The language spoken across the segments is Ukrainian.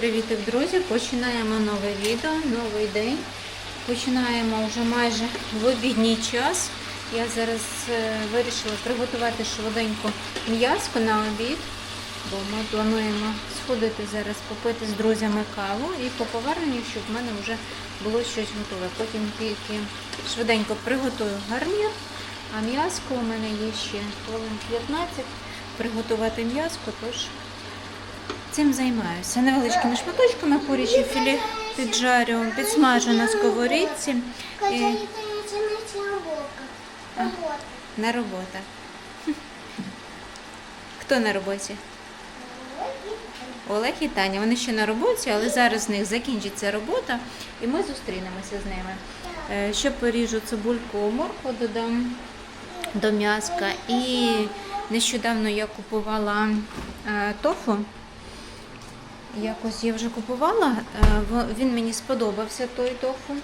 Привітик, друзі! Починаємо нове відео, новий день. Починаємо вже майже в обідній час. Я зараз е, вирішила приготувати швиденько м'яско на обід, бо ми плануємо сходити зараз попити з друзями каву і по поверненню, щоб в мене вже було щось готове. Потім тільки швиденько приготую гарнір, а м'яско у мене є ще хвилин 15 приготувати м'яско, тож Цим займаюся. Невеличкими шматочками порічі філі піджарю, підсмажу на сковорідці. І на робота. Хто на роботі? Олег і Таня. Вони ще на роботі, але зараз в них закінчиться робота і ми зустрінемося з ними. Е, Ще поріжу цибульку, моркву додам до м'яска. І нещодавно я купувала е, тофу. Якось я вже купувала. е, Він мені сподобався той тофу.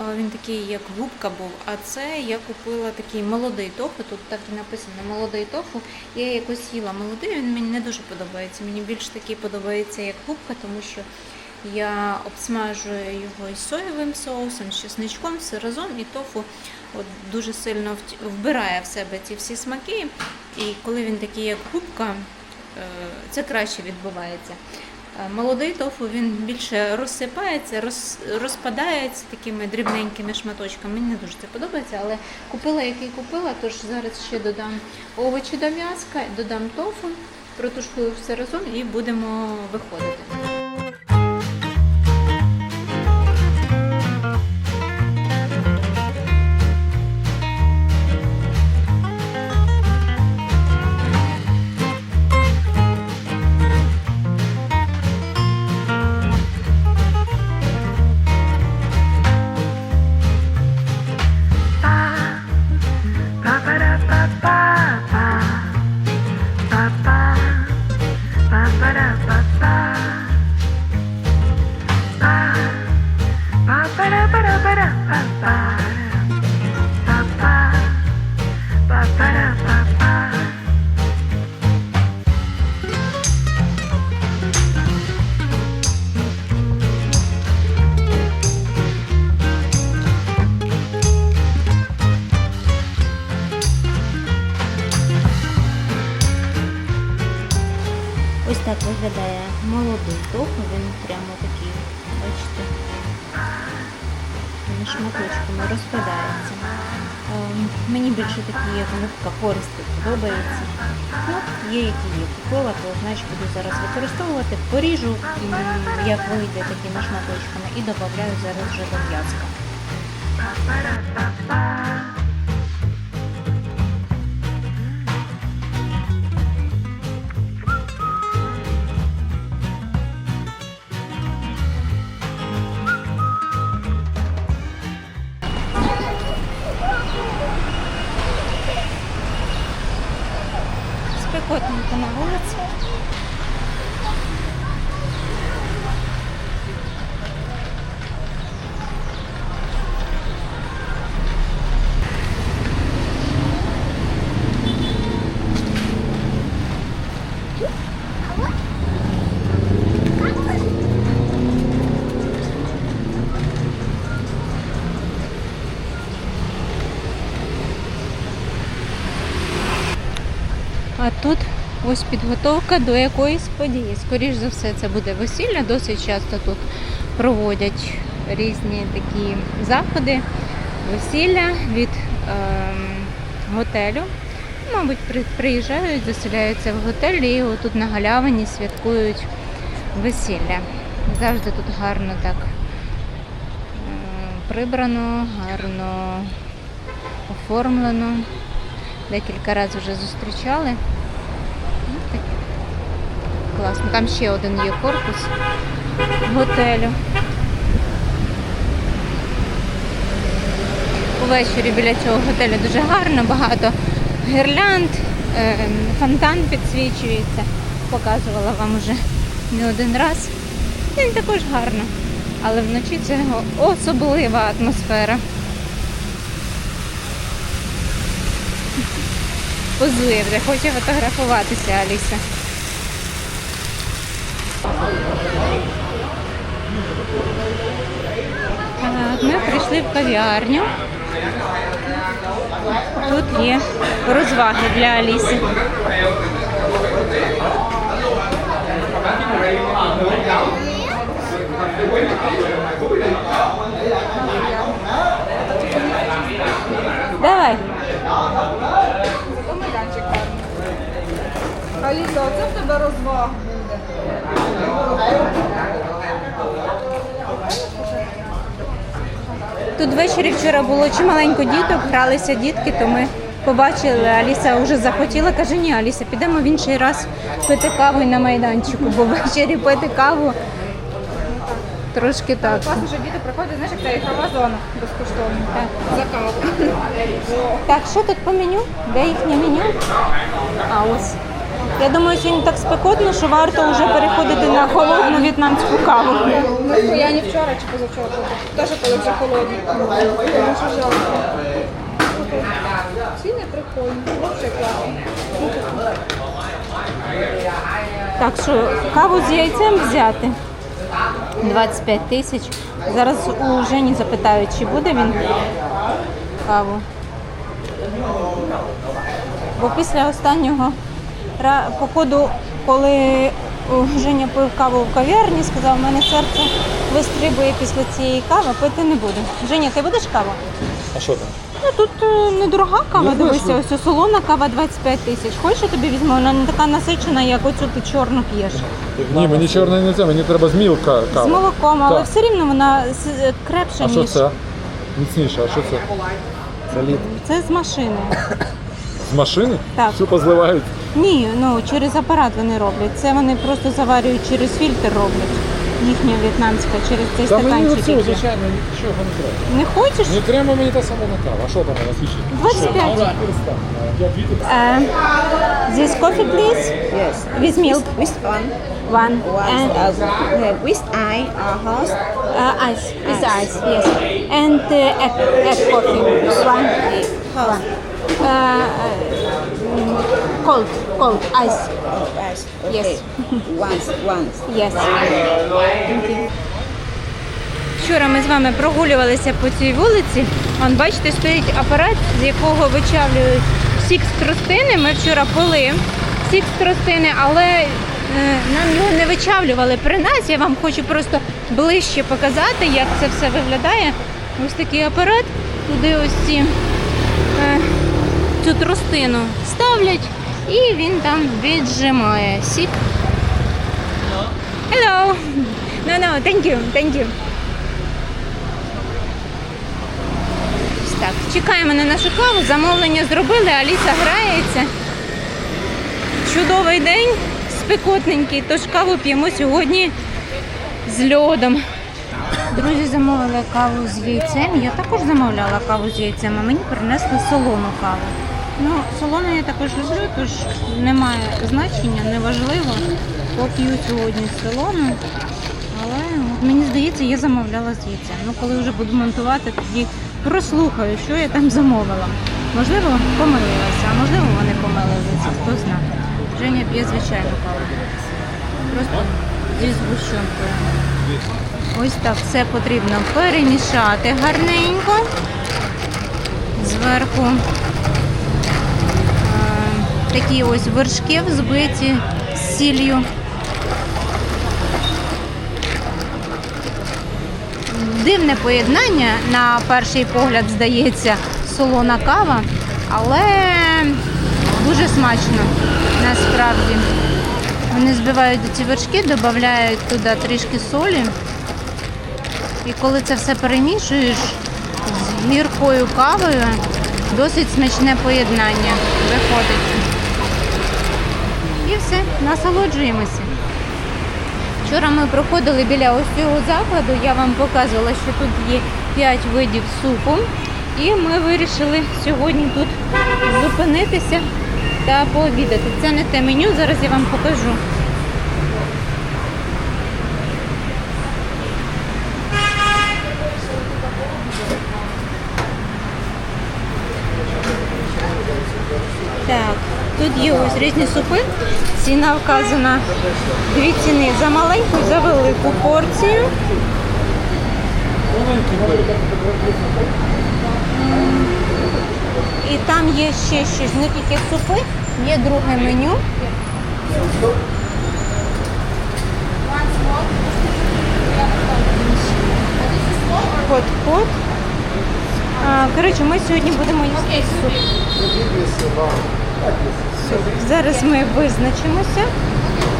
Е, Він такий, як губка був, а це я купила такий молодий тофу. Тут так і написано молодий тофу. Я якось їла молодий, він мені не дуже подобається. Мені більш такий подобається як губка, тому що я обсмажую його із соєвим соусом, з чесничком, з разом і тофу от, дуже сильно вбирає в себе ці всі смаки. І коли він такий, як губка, е, це краще відбувається. Е, Молодий тофу він більше розсипається, роз, розпадається такими дрібненькими шматочками. Мені не дуже це подобається, але купила, який купила, тож зараз ще додам овочі до м'язка, додам тофу, протушкую все разом і будемо виходити. Як вийде такими шматочками, і додаю зараз вже до м'язка. А тут ось підготовка до якоїсь події. Скоріш за все, це буде весілля. Досить часто тут проводять різні такі заходи, весілля від ем, готелю. Мабуть, приїжджають, заселяються в готель і отут на галявині святкують весілля. Завжди тут гарно так е, прибрано, гарно оформлено. Декілька разів вже зустрічали. Класно. Там ще один є корпус готелю. Увечері біля цього готелю дуже гарно, багато гірлянд, е, фонтан підсвічується. Показувала вам уже не один раз. Він також гарно. Але вночі це особлива атмосфера. позує вже, хоче фотографуватися Аліса. Ми прийшли в кав'ярню. Тут є розваги для Аліси. Давай. Аліса, оце в тебе розваг буде. Тут ввечері вчора було чималенько діток, гралися дітки, то ми побачили, Аліса вже захотіла, каже, ні, Аліса, підемо в інший раз пити каву на майданчику, бо ввечері пити каву трошки так. Класно, що діти приходять, знаєш, як це ігрова зона безкоштовна. За каву. Так, що тут по меню? Де їхнє меню? А ось. Я думаю, сьогодні так спекотно, що варто вже переходити на холодну в'єтнамську каву. Я не вчора чи позавчора. Теж коли вже жалко. Ціни прикольні. Класно. Так що каву з яйцем взяти 25 тисяч. Зараз у Жені запитають, чи буде він каву. Бо після останнього походу, коли Женя пив каву в кав'ярні, сказав, у мене серце вистрибує після цієї кави, пити не буду. Женя, ти будеш каву? А що там? Ну тут е, недорога кава, Ну, дивися, ось солона кава 25 тисяч. Хочеш, я тобі візьму? Вона не така насичена, як оцю ти чорну п'єш. Ні, мені чорна не це, мені треба з мілка З молоком, але Так. все рівно вона е, крепша, А що ніж це? Міцніше, а що це? Це лід. це з машини. З машини? Так. Все позливають. Ні, ну через апарат вони роблять. Це вони просто заварюють через фільтр роблять. Їхня в'єтнамська, через цей Та мені стаканчик. оцю, який. звичайно, нічого не треба. Не хочеш? Не треба мені та сама накава. А що там у нас свідчить? 25. Я тут. Uh, this coffee, please? Yes. With milk. With one. One. One. And Uh, uh, with eye, uh, horse. uh, ice. With ice, yes. And uh, egg, egg coffee. One. Horse. Uh, uh, cold, cold, ice. Oh, ice. Okay. once, once. Yes. Вчора ми з вами прогулювалися по цій вулиці. Вон, бачите, стоїть апарат, з якого вичавлюють сік з тростини. Ми вчора пили сік з тростини, але е, нам його не вичавлювали при нас. Я вам хочу просто ближче показати, як це все виглядає. Ось такий апарат. Туди ось ці, е, цю тростину ставлять і він там віджимає сік. Hello. No, no, thank you, thank you. Так, чекаємо на нашу каву. Замовлення зробили, Аліса грається. Чудовий день, спекотненький, тож каву п'ємо сьогодні з льодом. Друзі замовили каву з яйцем. Я також замовляла каву з яйцем, а мені принесли солону каву. Ну, солону я також люблю, тож немає значення, неважливо. Поп'ю сьогодні солону. Але мені здається, я замовляла з яйцем. Ну, коли вже буду монтувати, тоді прослухаю, що я там замовила. Можливо, помилилася, а можливо, вони помилилися, хто знає. Женя п'є звичайну каву. Просто зі згущенкою. Ось так все потрібно перемішати гарненько. Зверху такі ось вершки взбиті з сіллю. Дивне поєднання, на перший погляд здається, солона кава, але дуже смачно насправді. Вони збивають ці вершки, додають туди трішки солі. І коли це все перемішуєш з гіркою кавою, досить смачне поєднання виходить. І все, насолоджуємося. Вчора ми проходили біля ось цього закладу, я вам показувала, що тут є 5 видів супу. І ми вирішили сьогодні тут зупинитися та пообідати. Це не те меню, зараз я вам покажу. Так, тут Тут є ось різні супи. Ціна вказана. Дві ціни за маленьку і за велику порцію. І там є ще щось, не тільки супи, є друге меню. Кот-кот. Коротше, ми сьогодні будемо їсти суп. Зараз ми визначимося.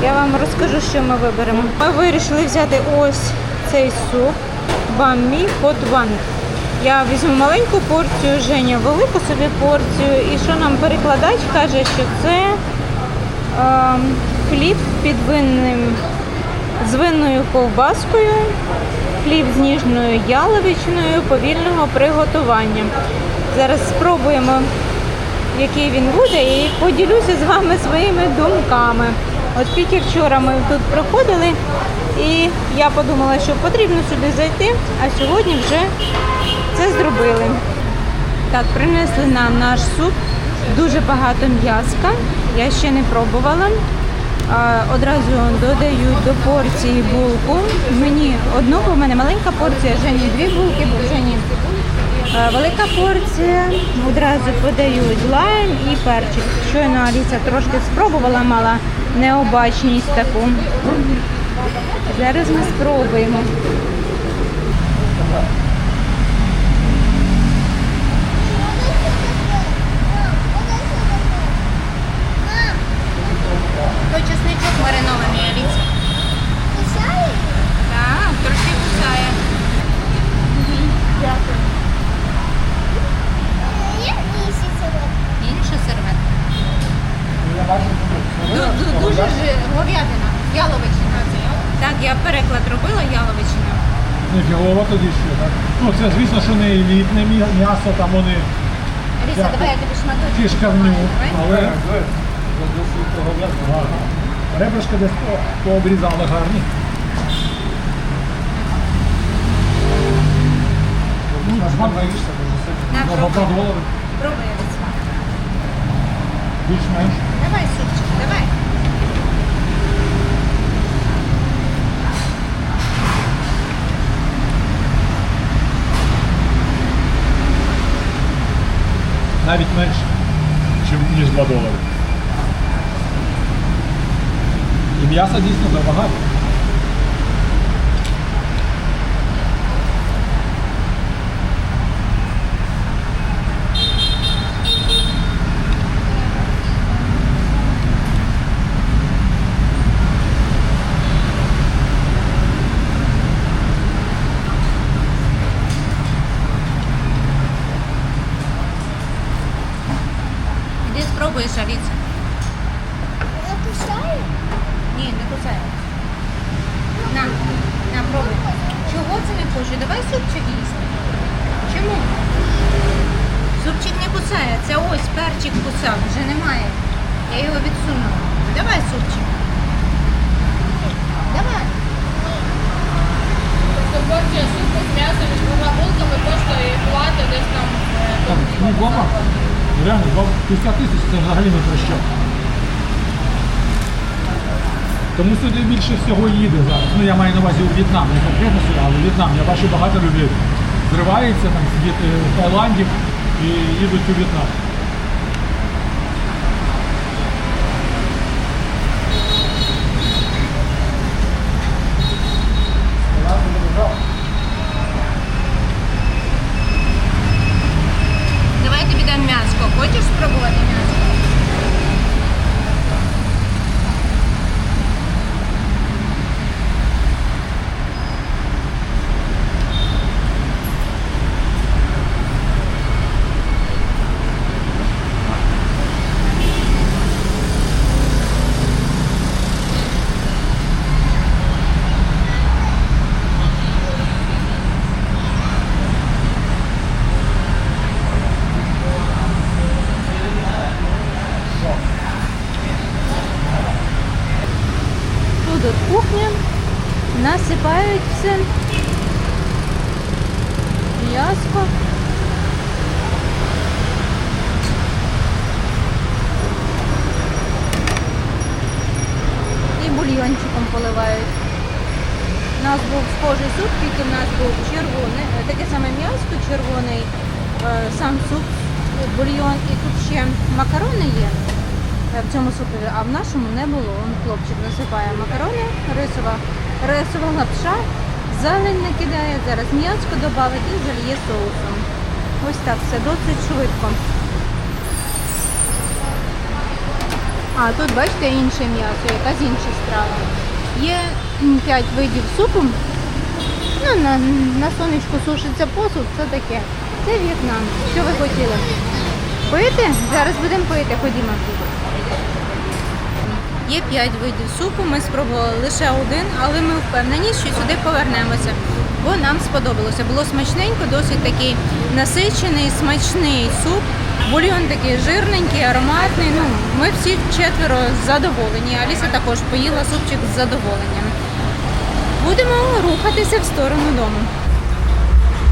Я вам розкажу, що ми виберемо. Ми вирішили взяти ось цей суп. Баммі Hot One. Я візьму маленьку порцію, Женя велику собі порцію. І що нам перекладач каже, що це ем, хліб під винним з винною ковбаскою, хліб з ніжною яловичною повільного приготування. Зараз спробуємо, який він буде, і поділюся з вами своїми думками. От тільки вчора ми тут проходили, і я подумала, що потрібно сюди зайти, а сьогодні вже це зробили. Так, принесли нам наш суп. Дуже багато м'язка. Я ще не пробувала. Одразу додають до порції булку. Мені одну, бо в мене маленька порція, Жені дві булки, бо Жені велика порція. Одразу подають лайм і перчик. Щойно Аліса трошки спробувала, мала необачність таку. Зараз ми спробуємо. Той чесничок маринований, Аліса. Кусає? Так, трошки кусає. Є місяця. Інша серветка. Дуже говядина, яловичина. Так, я переклад робила яловичина. Не фігово тоді ще, так? Ну це звісно, що не елітне м'ясо, там вони Аліса, Дякую. давай я тобі шматочок. фішкавню, Давай. але гарно. Десь по- пообрізали гарні. Ну, смак пробуй. долари, Пробуй, більш-менш. Давай, супчик, давай. Навіть менше, ніж 2 долари. І м'яса дійсно забагато. Спробуєш, Аліса. Не кусає? Ні, не кусай. На, на, пробуй. Чого це не хоче? Давай супчик їсти. Чому? Супчик не кусає. Це ось перчик кусав, вже немає. Я його відсунула. Давай супчик. Давай. Супу з м'ясом булками коштує плата десь там. Реально, 50 тисяч це взагалі не про що. Тому сюди більше всього їде зараз. Ну я маю на увазі у В'єтнам, не конкретно сюди, але В'єтнам. Я бачу багато людей зривається там з е, Таїландів і їдуть у В'єтнам. тут кухня, насипають все. М'яско. І бульйончиком поливають. У нас був схожий суп, тільки в нас був червоний, е, таке саме м'ясо червоний, е, сам суп, бульйон і тут ще макарони є в цьому супі, а в нашому не було. Он хлопчик насипає макарони, рисова, рисова лапша, зелень накидає, зараз м'яско додавить і зальє соусом. Ось так, все досить швидко. А тут бачите інше м'ясо, якась інша страва. Є 5 видів супу. Ну, на, на сонечку сушиться посуд, це таке. Це В'єтнам. Що ви хотіли? Пити? Зараз будемо пити, ходімо. Є 5 видів супу, ми спробували лише один, але ми впевнені, що сюди повернемося, бо нам сподобалося. Було смачненько, досить такий насичений, смачний суп. Бульйон такий жирненький, ароматний. Ну, ми всі четверо задоволені. Аліса також поїла супчик з задоволенням. Будемо рухатися в сторону дому.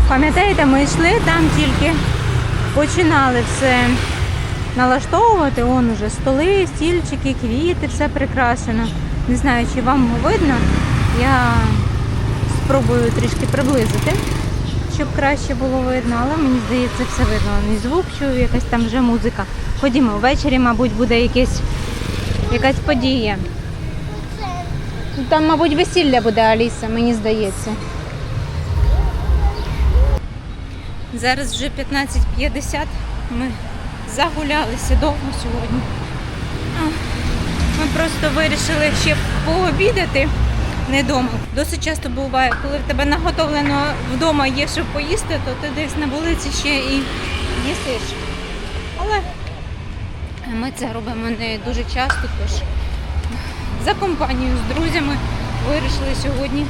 Пам'ятаєте, ми йшли там тільки починали все налаштовувати. Вон уже столи, стільчики, квіти, все прикрашено. Не знаю, чи вам видно. Я спробую трішки приблизити, щоб краще було видно, але мені здається, все видно. І звук чую, якась там вже музика. Ходімо, ввечері, мабуть, буде якесь, якась подія. Там, мабуть, весілля буде Аліса, мені здається. Зараз вже 15.50. Ми загулялися довго сьогодні. Ми просто вирішили ще пообідати не вдома. Досить часто буває, коли в тебе наготовлено вдома є що поїсти, то ти десь на вулиці ще і їсиш. Але ми це робимо не дуже часто, тож за компанією з друзями вирішили сьогодні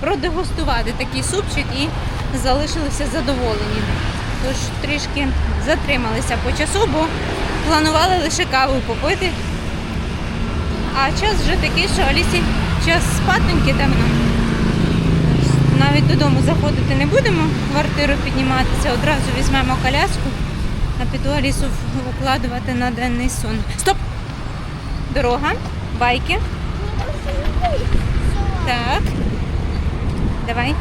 продегустувати такий супчик і залишилися задоволені. Тож трішки затрималися по часу, бо планували лише каву попити. А час вже такий, що Алісі час спатоньки темно. Навіть додому заходити не будемо, квартиру підніматися, одразу візьмемо коляску, а піду Алісу укладувати на денний сон. Стоп! Дорога, байки. Так. Давай.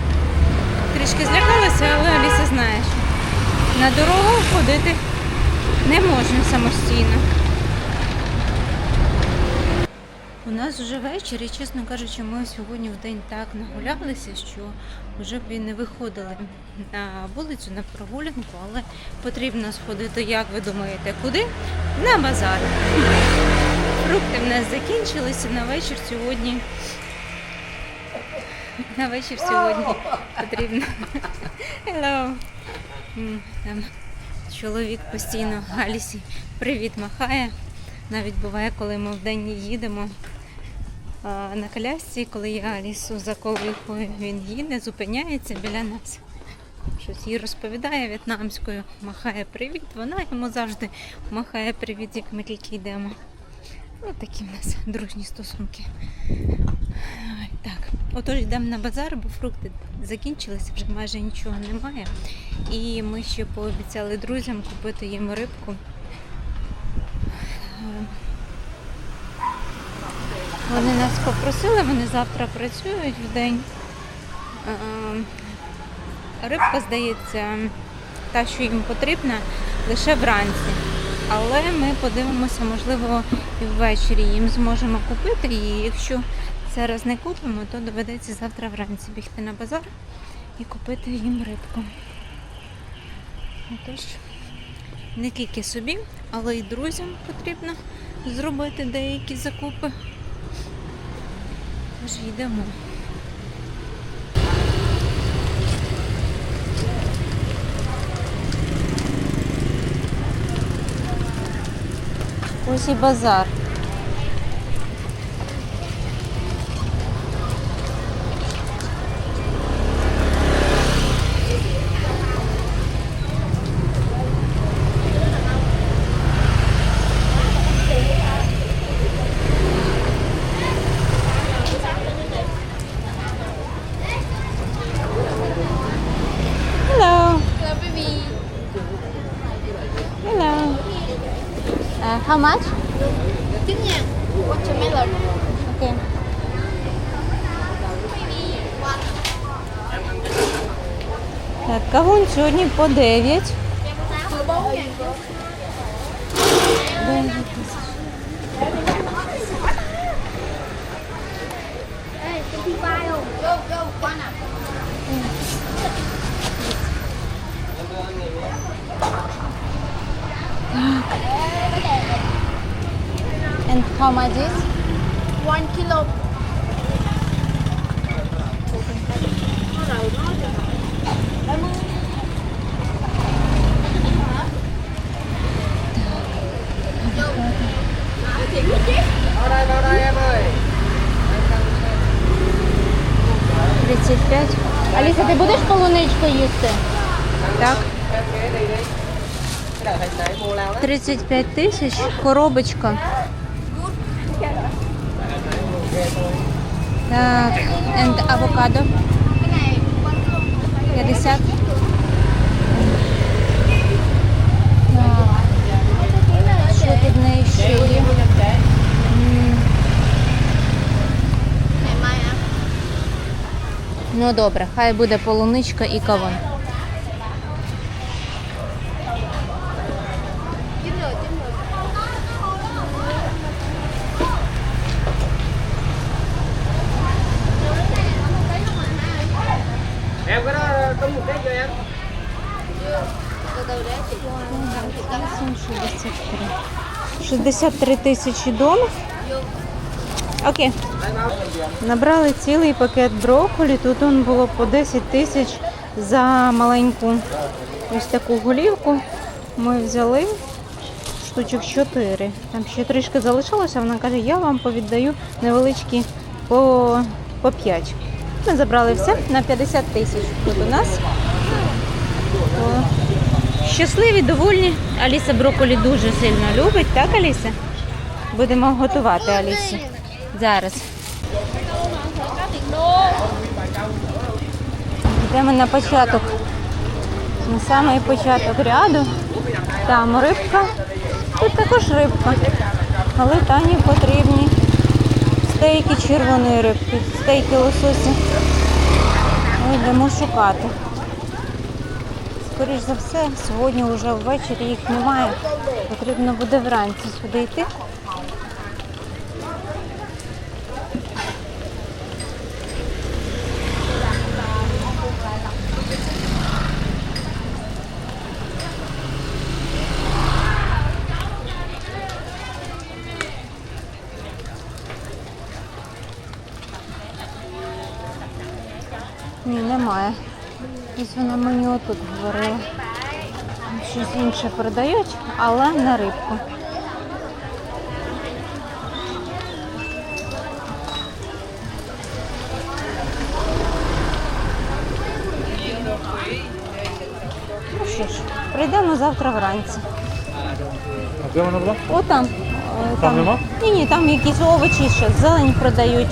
Трішки злякалася, але Аліса знає, що на дорогу ходити не можна самостійно. У нас вже вечір, і, чесно кажучи, ми сьогодні в день так нагулялися, що вже б і не виходили на вулицю на прогулянку, але потрібно сходити, як ви думаєте, куди? На базар. Фрукти в нас закінчилися на вечір сьогодні. На вечір сьогодні потрібно. Hello. Там чоловік постійно Алісі привіт махає. Навіть буває, коли ми вдень їдемо на колясці, коли я Алісу за колихою, він їде, зупиняється біля нас. Щось їй розповідає в'єтнамською, махає привіт. Вона йому завжди махає привіт, як ми тільки йдемо. Ось такі в нас дружні стосунки. Так, отож йдемо на базар, бо фрукти закінчилися, вже майже нічого немає. І ми ще пообіцяли друзям купити їм рибку. Вони нас попросили, вони завтра працюють в день. Е, Рибка, здається, та, що їм потрібна, лише вранці. Але ми подивимося, можливо, і ввечері їм зможемо купити. І якщо зараз не купимо, то доведеться завтра вранці бігти на базар і купити їм рибку. Отож, не тільки собі, але й друзям потрібно зробити деякі закупи. Тож йдемо. Ось і базар. Hello. Hello, baby. Hello. Uh, how much? Kinh nha. Watermelon. Так, кавун сьогодні по 9. Їсти? Так. 35 тисяч, коробочка. Так, and авокадо. 50. Так. Що тут в неї ще є? М, Ngày mai ăn. Ну добре, хай буде полуничка і кавун. 63. 63 тисячі доларів. Окей. Набрали цілий пакет брокколі. Тут он було по 10 тисяч за маленьку ось таку голівку. Ми взяли штучок 4. Там ще трішки залишилося. Вона каже, я вам повіддаю невеличкі по, по 5. Ми забрали все на 50 тисяч. Тут у нас. Щасливі, довольні. Аліса брокколі дуже сильно любить, так, Аліса? Будемо готувати Алісі. Зараз. Йдемо на початок. На самий початок ряду. Там рибка. Тут також рибка. Але Тані потрібні стейки червоної рибки, стейки лососі. Ми йдемо шукати. Скоріш за все, сьогодні вже ввечері їх немає. Потрібно буде вранці сюди йти. Ні, немає. Ось вона мені отут говорила. Щось інше продають, але на рибку. Ну що ж, прийдемо завтра вранці. А де вона була? О там. е, Там нема? Ні, ні, там якісь овочі ще, зелень продають.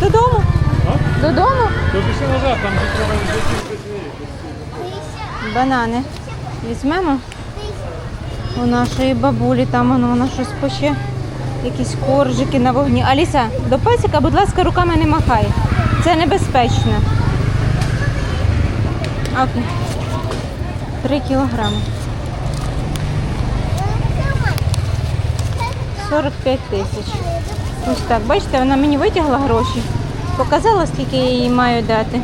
Додому? Додому? То пішли назад, там треба Банани. Візьмемо у нашої бабулі, там воно, вона щось пече. Якісь коржики на вогні. Аліса, до песика, будь ласка, руками не махай. Це небезпечно. Окей. Три кілограми. 45 тисяч. Ось так, бачите, вона мені витягла гроші. Показала, скільки я їй маю дати.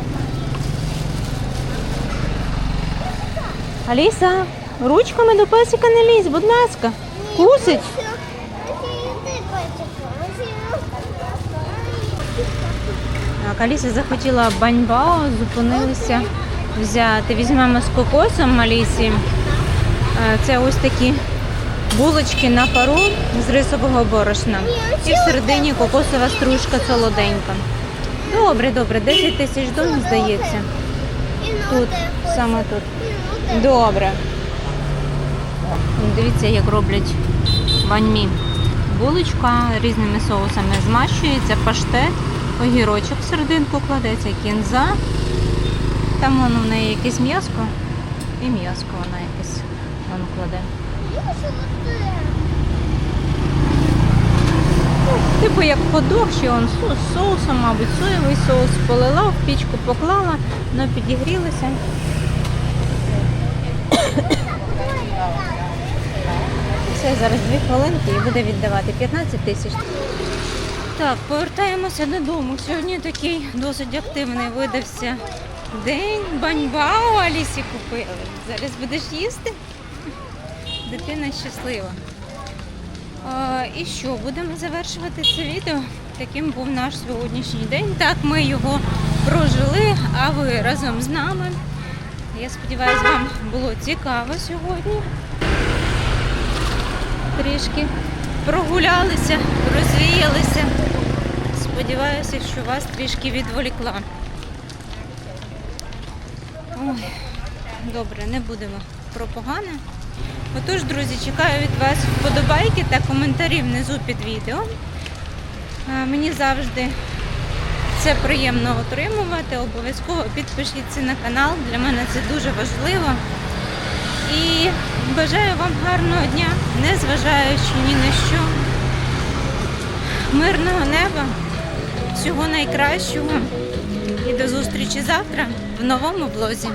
Аліса, ручками до песика не лізь, будь ласка. Кусить. Так, Аліса захотіла баньбао, зупинилися взяти. Візьмемо з кокосом Алісі. Е, Це ось такі булочки на пару з рисового борошна. І всередині кокосова стружка солоденька. Добре, добре, 10 тисяч дон, здається. Тут, саме тут. Добре. Дивіться, як роблять баньмі. Булочка різними соусами змащується, паштет, огірочок в серединку кладеться, кінза. Там воно в неї якесь м'яско. І м'яско вона якесь воно кладе. Як ходок, ще он соус з соусом, мабуть, соєвий соус полила, в пічку поклала, воно підігрілося. Все, зараз дві хвилинки і буде віддавати 15 тисяч. Так, повертаємося додому. Сьогодні такий досить активний видався день. Баньбао Алісі купили. Зараз будеш їсти. Дитина щаслива. І що, будемо завершувати це відео. Таким був наш сьогоднішній день. Так, ми його прожили, а ви разом з нами. Я сподіваюся, вам було цікаво сьогодні. Трішки прогулялися, розвіялися. Сподіваюся, що вас трішки відволікла. Ой, добре, не будемо про погане. Отож, друзі, чекаю від вас вподобайки та коментарі внизу під відео. Е, Мені завжди це приємно отримувати. Обов'язково підпишіться на канал. Для мене це дуже важливо. І бажаю вам гарного дня, незважаючи ні на що. Мирного неба, всього найкращого. І до зустрічі завтра в новому влозі.